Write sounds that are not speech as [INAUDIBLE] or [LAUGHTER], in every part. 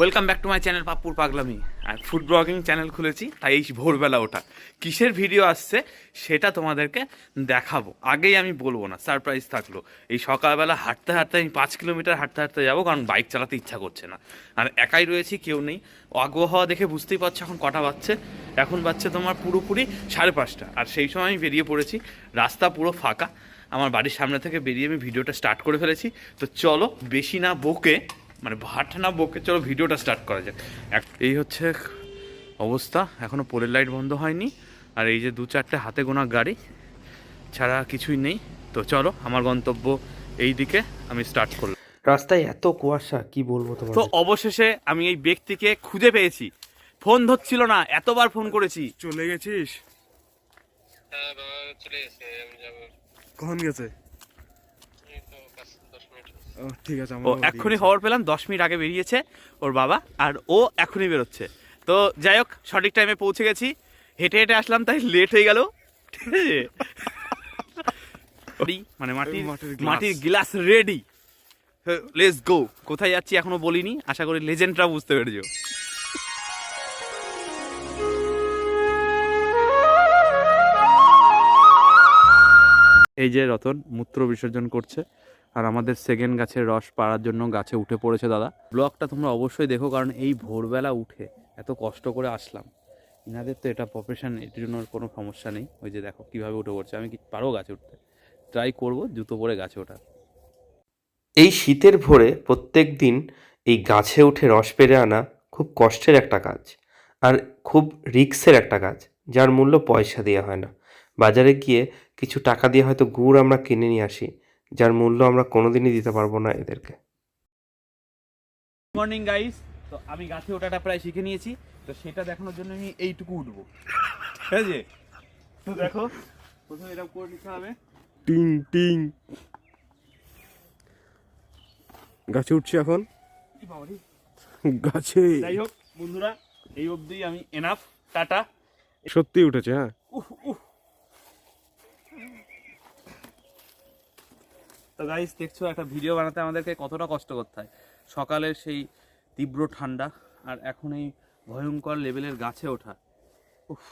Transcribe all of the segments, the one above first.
Welcome back to my channel পাপ্পুর পাগলামি আর food blogging channel খুলেছি, তাই এই ভোরবেলা ওঠা। কিসের ভিডিও আসছে, সেটা তোমাদেরকে দেখাবো। আগেই আমি বলব না সারপ্রাইজ থাকল। এই সকালবেলা হাঁটতে হাঁটতে আমি পাঁচ কিলোমিটার হাঁটতে হাঁটতে যাব, কারণ বাইক চালাতে ইচ্ছা করছে না। আর একাই রয়েছি, কেউ নেই। আবহাওয়া দেখে বুঝতেই পারছ এখন কটা বাজছে। এখন বাজছে তোমার পুরোপুরি সাড়ে পাঁচটা। আর সেই সময় আমি বেরিয়ে পড়েছি, রাস্তা পুরো ফাঁকা। আমার বাড়ির সামনে থেকে বেরিয়ে আমি ভিডিওটা স্টার্ট করে ফেলেছি। তো চলো, বেশি না বকে মানে ভাট না বকে চলো ভিডিওটা স্টার্ট করা যাক। এক- এই হচ্ছে অবস্থা এখনও পোলের লাইট বন্ধ হয়নি আর এই যে দু চারটে হাতে গোনা গাড়ি ছাড়া কিছুই নেই। তো চলো আমার গন্তব্য এই দিকে আমি স্টার্ট করলাম। রাস্তায় এত কুয়াশা কি বলব তোমার তো অবশেষে আমি এই ব্যক্তিকে খুঁজে পেয়েছি। ফোন ধরছিল না এতবার ফোন করেছি। চলে গেছিস? হ্যাঁ বাবা চলে গেছে আমি যাব। কখন গেছে? মিনিট ও ঠিক আছে ও এক্ষুনি খবর পেলাম দশ মিনিট আগে বেরিয়েছে ওর বাবা আর ও এখনই বেরোচ্ছে। তো যাই হোক সঠিক টাইমে পৌঁছে গেছি। হেঁটে হেঁটে আসলাম তাই লেট হয়ে গেল। ঠিক আছে? [LAUGHS] মানে মাটির মাটির মাটির গ্লাস রেডি লেটস গো কোথায় যাচ্ছি এখনও বলিনি আশা করি লেজেন্ডরা বুঝতে পেরেছ। এই যে রতন মূত্র বিসর্জন করছে। আর আমাদের সেকেন্ড গাছের রস পাড়ার জন্য গাছে উঠে পড়েছে, দাদা। ব্লগটা তোমরা অবশ্যই দেখো, কারণ এই ভোরবেলা উঠে এত কষ্ট করে আসলাম। ইনাদের তো এটা প্রফেশন এটির জন্য কোনো সমস্যা নেই। ওই যে দেখো কীভাবে উঠে পড়ছে। আমি কি পারো গাছে উঠতে? ট্রাই করব, জুতো পরে গাছে ওঠা এই শীতের ভোরে প্রত্যেক দিন এই গাছে উঠে রস পেরে আনা খুব কষ্টের একটা কাজ। আর খুব রিক্সের একটা কাজ, যার মূল্য পয়সা দেওয়া হয় না। বাজারে গিয়ে কিছু টাকা দিয়ে হয়তো গুড় আমরা কিনে নিয়ে আসি। যার মূল্য আমরা কোনোদিনই দিতে পারব না এদেরকে। মর্নিং গাইস তো আমি গাছে ওঠাটা প্রায় শিখে নিয়েছি। তো সেটা দেখানোর জন্য আমি এইটুকু উঠবো। ঠিক আছে? তো দেখো প্রথমে এরকম করে নিতে হবে। টিং টিং। গাছে উঠছি এখন। গাছে। যাই হোক বন্ধুরা এই অবধি আমি এনাফ টাটা। সত্যি উঠেছে হ্যাঁ। তো গাইজ দেখছ, একটা ভিডিও বানাতে আমাদেরকে কতটা কষ্ট করতে হয়। সকালের সেই তীব্র ঠান্ডা আর এখন এই ভয়ঙ্কর লেভেলের গাছে ওঠা। উফ।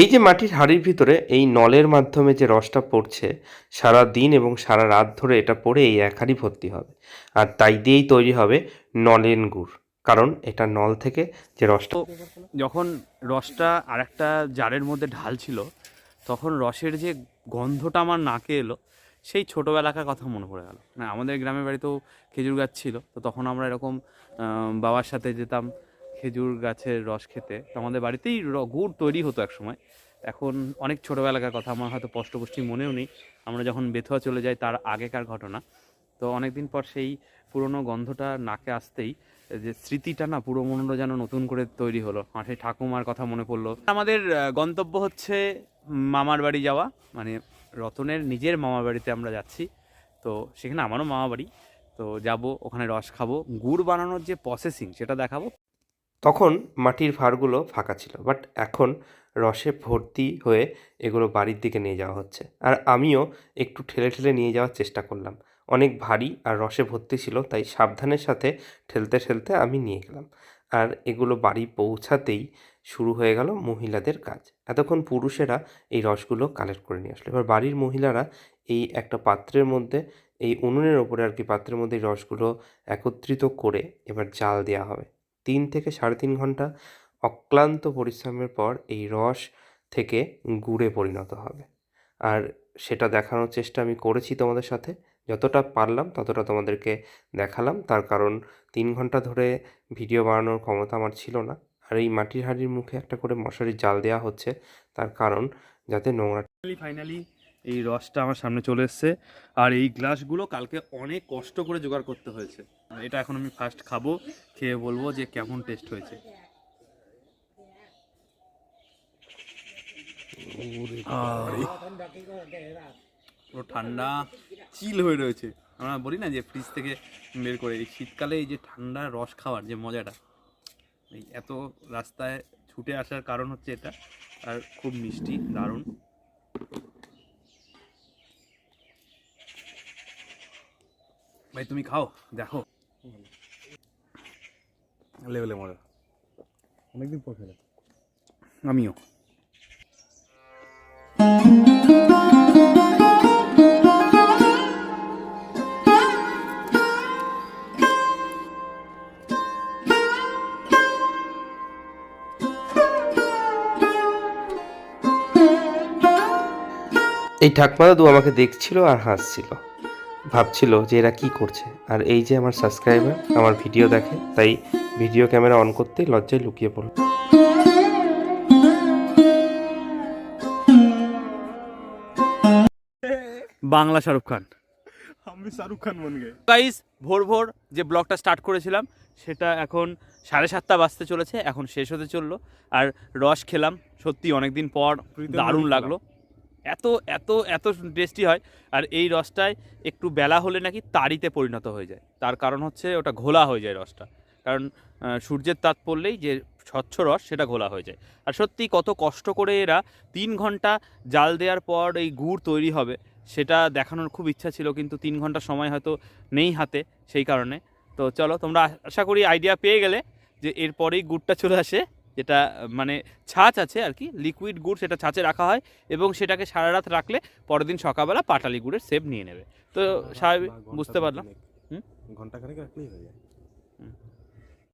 এই যে মাটির হাড়ির ভিতরে এই নলের মাধ্যমে যে রসটা পড়ছে, সারা দিন এবং সারা রাত ধরে এটা পড়ে এই এক হাঁড়ি ভর্তি হবে। আর তাই দিয়েই তৈরি হবে নলেন গুড়। কারণ এটা নল থেকে যে রসটা যখন রসটা আরেকটা জারের মধ্যে ঢাল ছিল তখন রসের যে গন্ধটা আমার নাকে এলো, সেই ছোটোবেলাকার কথা মনে পড়ে গেল। না আমাদের গ্রামের বাড়িতেও খেজুর গাছ ছিল, তো তখন আমরা এরকম বাবার সাথে যেতাম খেজুর গাছের রস খেতে। তো আমাদের বাড়িতেই গুড় তৈরি হতো এক সময় এখন অনেক ছোটোবেলাকার কথা, আমার হয়তো স্পষ্টপুষ্টি মনেও নেই। আমরা যখন বেথুয়া চলে যাই, তার আগেকার ঘটনা। তো অনেক দিন পর সেই পুরনো গন্ধটা নাকে আসতেই, যে স্মৃতিটা না পুরো মনটা যেন নতুন করে তৈরি হলো। আর সেই ঠাকুমার কথা মনে পড়ল। আমাদের গন্তব্য হচ্ছে মামার বাড়ি যাওয়া। মানে রতনের নিজের মামার বাড়িতে আমরা যাচ্ছি। তো সেখানে আমারও মামা বাড়ি। তো যাব, ওখানে রস খাব। গুড় বানানোর যে প্রসেসিং সেটা দেখাবো। তখন মাটির ভাঁড়গুলো ফাঁকা ছিল বাট এখন রসে ভর্তি হয়ে এগুলো বাড়ির দিকে নিয়ে যাওয়া হচ্ছে। আর আমিও একটু ঠেলে ঠেলে নিয়ে যাওয়ার চেষ্টা করলাম। অনেক ভারী আর রসে ভর্তি ছিল, তাই সাবধানের সাথে ঠেলতে ঠেলতে আমি নিয়ে গেলাম। আর এগুলো বাড়ি পৌঁছাতেই শুরু হয়ে গেল মহিলাদের কাজ। এতক্ষণ পুরুষেরা এই রসগুলো কালেক্ট করে নিয়ে আসলো। এবার বাড়ির মহিলারা এই একটা পাত্রের মধ্যে, এই উনুনের ওপরে আর কি পাত্রের মধ্যে রসগুলো একত্রিত করে এবার জাল দেওয়া হবে। তিন থেকে সাড়ে তিন ঘণ্টা অক্লান্ত পরিশ্রমের পর এই রস থেকে গুড়ে পরিণত হবে। আর সেটা দেখানোর চেষ্টা আমি করেছি তোমাদের সাথে। যতটা পারলাম ততটা তোমাদেরকে দেখালাম। তার কারণ তিন ঘণ্টা ধরে ভিডিও বানানোর ক্ষমতা আমার ছিল না। আর এই মাটির হাঁড়ির মুখে একটা করে মশারির জাল দেওয়া হচ্ছে। তার কারণ যাতে নোংরা ফাইনালি এই রসটা আমার সামনে চলে এসছে। আর এই গ্লাসগুলো কালকে অনেক কষ্ট করে জোগাড় করতে হয়েছে। এটা এখন আমি ফার্স্ট খাব খেয়ে বলব যে কেমন টেস্ট হয়েছে। পুরো ঠান্ডা চিল হয়ে রয়েছে। আমরা বলি না যে ফ্রিজ থেকে বের করে এই শীতকালে এই যে ঠান্ডা রস খাওয়ার যে মজাটা এই এত রাস্তায় ছুটে আসার কারণ হচ্ছে এটা। আর খুব মিষ্টি দারুণ। ভাই তুমি খাও দেখো। লেভেলে মজা। অনেকদিন পর খেলে আমিও। এই ঠাকমা দাদু আমাকে দেখছিল আর হাসছিল। ভাবছিল যে এরা কি করছে। আর এই যে আমার সাবস্ক্রাইবার আমার ভিডিও দেখে তাই ভিডিও ক্যামেরা অন করতেই লজ্জায় লুকিয়ে পড়ল। বাংলা শাহরুখ খান। আমি শাহরুখ খান বন গে গাইস ভোর ভোর যে ব্লগটা স্টার্ট করেছিলাম সেটা এখন সাড়ে সাতটা বাজতে চলেছে এখন শেষ হতে চলল। আর রস খেলাম সত্যি অনেক দিন পর দারুণ লাগল। এত এত এত টেস্টি হয় আর এই রসটায় একটু বেলা হলে নাকি তাড়িতে পরিণত হয়ে যায়। তার কারণ হচ্ছে ওটা ঘোলা হয়ে যায় রসটা। কারণ সূর্যের তাপ পড়লেই যে স্বচ্ছ রস সেটা ঘোলা হয়ে যায়। আর সত্যি কত কষ্ট করে এরা তিন ঘণ্টা জাল দেওয়ার পর এই গুড় তৈরি হবে, সেটা দেখানোর খুব ইচ্ছা ছিল, কিন্তু তিন ঘণ্টা সময় হয়তো নেই হাতে সেই কারণে। তো চলো, তোমরা আশা করি আইডিয়া পেয়ে গেলে যে এরপরেই গুড়টা চলে আসে। যেটা মানে ছাঁচ আছে আর কি লিকুইড গুড় সেটা ছাঁচে রাখা হয় এবং সেটাকে সারা রাত রাখলে পরের দিন সকালবেলা পাটালি গুড়ের সেপ নিয়ে নেবে। তো স্বাভাবিক বুঝতে পারলাম। হুম? ঘণ্টা খানেক রাখলেই হয়ে যায়।